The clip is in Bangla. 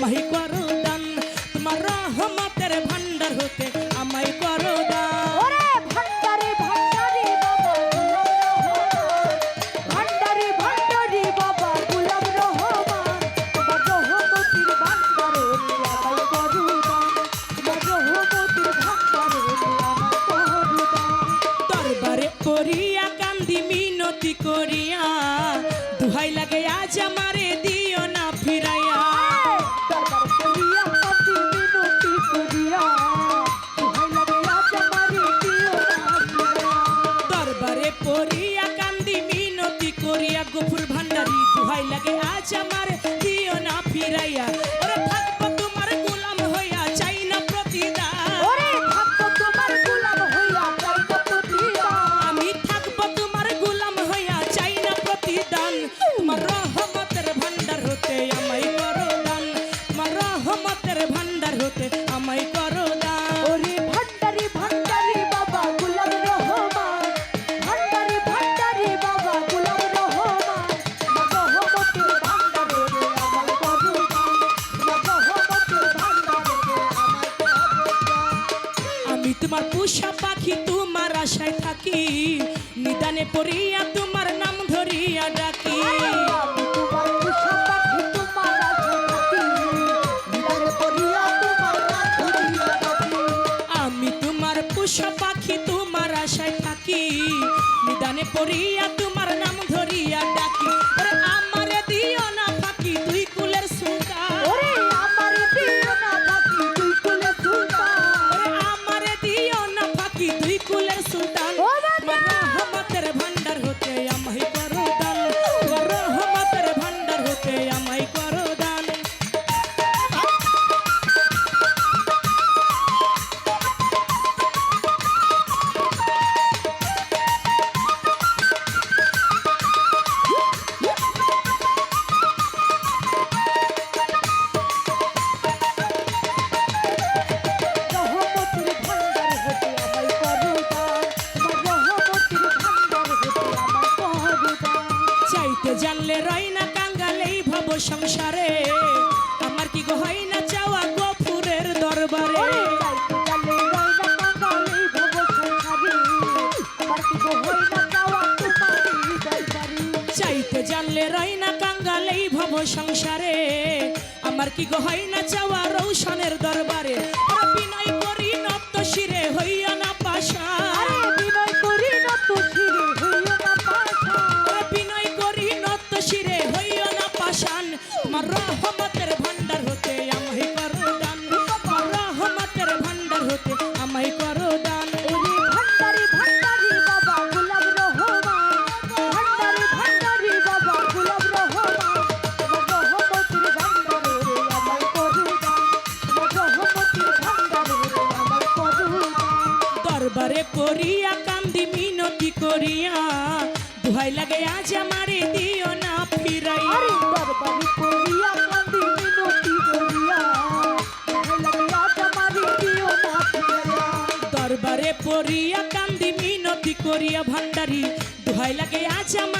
mahikwa তোমার পুষা পাখি তোমার আশায় থাকি। নিদানে পড়িয়া তোমার নাম ধরিয়া ডাকি। আমি তোমার পুষা পাখি তোমার আশায় থাকি। নিদানে পড়িয়া তোমার নাম সংসারে। আমার কি গো হয় না চাওয়া গপুরের দরবারে? চাইতে জানলে রই না কাঙ্গালেই ভব সংসারে। আমার কি গো হয় না চাওয়া রৌশনের দরবারে? দরবারে করিয়া কান্দি মিনতি করিয়া। দুহাই লাগে আজ আমারে দিও না ফিরাইয়া। দরবারে করিয়া। পড়িয়া কান্দি মিনতি করিয়া ভান্ডারি। দুহাই লাগে আজ আমার